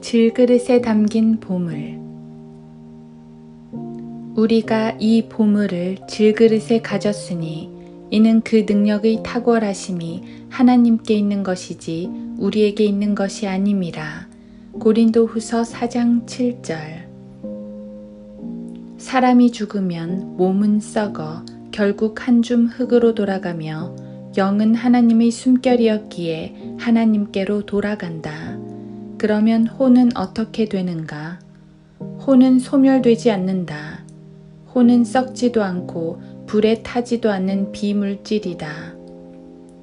질그릇에 담긴 보물. 우리가 이 보물을 질그릇에 가졌으니 이는 그 능력의 탁월하심이 하나님께 있는 것이지 우리에게 있는 것이 아님이라. 고린도 후서 4장 7절. 사람이 죽으면 몸은 썩어 결국 한 줌 흙으로 돌아가며 영은 하나님의 숨결이었기에 하나님께로 돌아간다. 그러면 혼은 어떻게 되는가? 혼은 소멸되지 않는다. 혼은 썩지도 않고 불에 타지도 않는 비물질이다.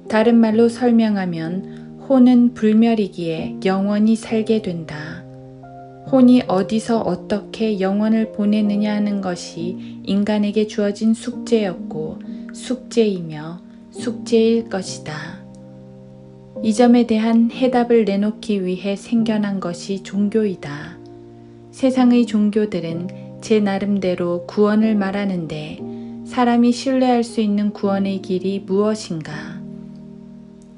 다른 말로 설명하면 혼은 불멸이기에 영원히 살게 된다. 혼이 어디서 어떻게 영원을 보내느냐 하는 것이 인간에게 주어진 숙제였고 숙제이며 숙제일 것이다. 이 점에 대한 해답을 내놓기 위해 생겨난 것이 종교이다. 세상의 종교들은 제 나름대로 구원을 말하는데 사람이 신뢰할 수 있는 구원의 길이 무엇인가?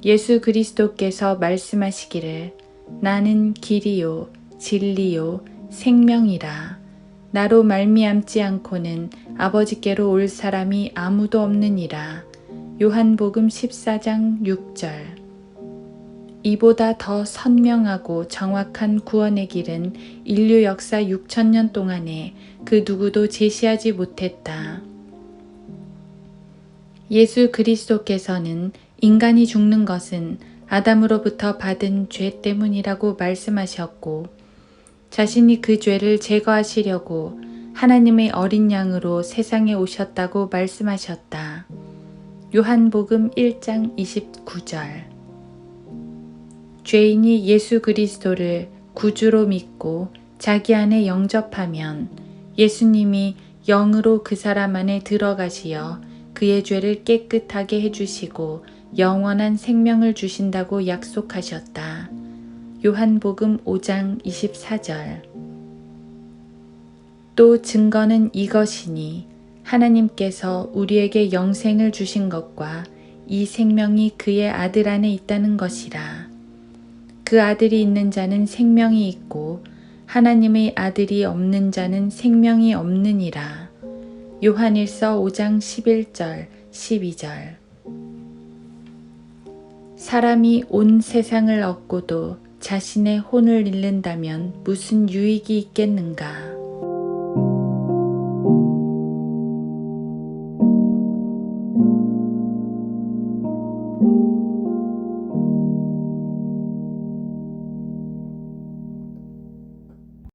예수 그리스도께서 말씀하시기를 나는 길이요 진리요 생명이라 나로 말미암지 않고는 아버지께로 올 사람이 아무도 없느니라 요한복음 14장 6절 이보다 더 선명하고 정확한 구원의 길은 인류 역사 6천년 동안에 그 누구도 제시하지 못했다. 예수 그리스도께서는 인간이 죽는 것은 아담으로부터 받은 죄 때문이라고 말씀하셨고, 자신이 그 죄를 제거하시려고 하나님의 어린 양으로 세상에 오셨다고 말씀하셨다. 요한복음 1장 29절. 죄인이 예수 그리스도를 구주로 믿고 자기 안에 영접하면 예수님이 영으로 그 사람 안에 들어가시어 그의 죄를 깨끗하게 해주시고 영원한 생명을 주신다고 약속하셨다. 요한복음 5장 24절. 또 증거는 이것이니 하나님께서 우리에게 영생을 주신 것과 이 생명이 그의 아들 안에 있다는 것이라. 그 아들이 있는 자는 생명이 있고 하나님의 아들이 없는 자는 생명이 없느니라. 요한일서 5장 11절, 12절. 사람이 온 세상을 얻고도 자신의 혼을 잃는다면 무슨 유익이 있겠는가?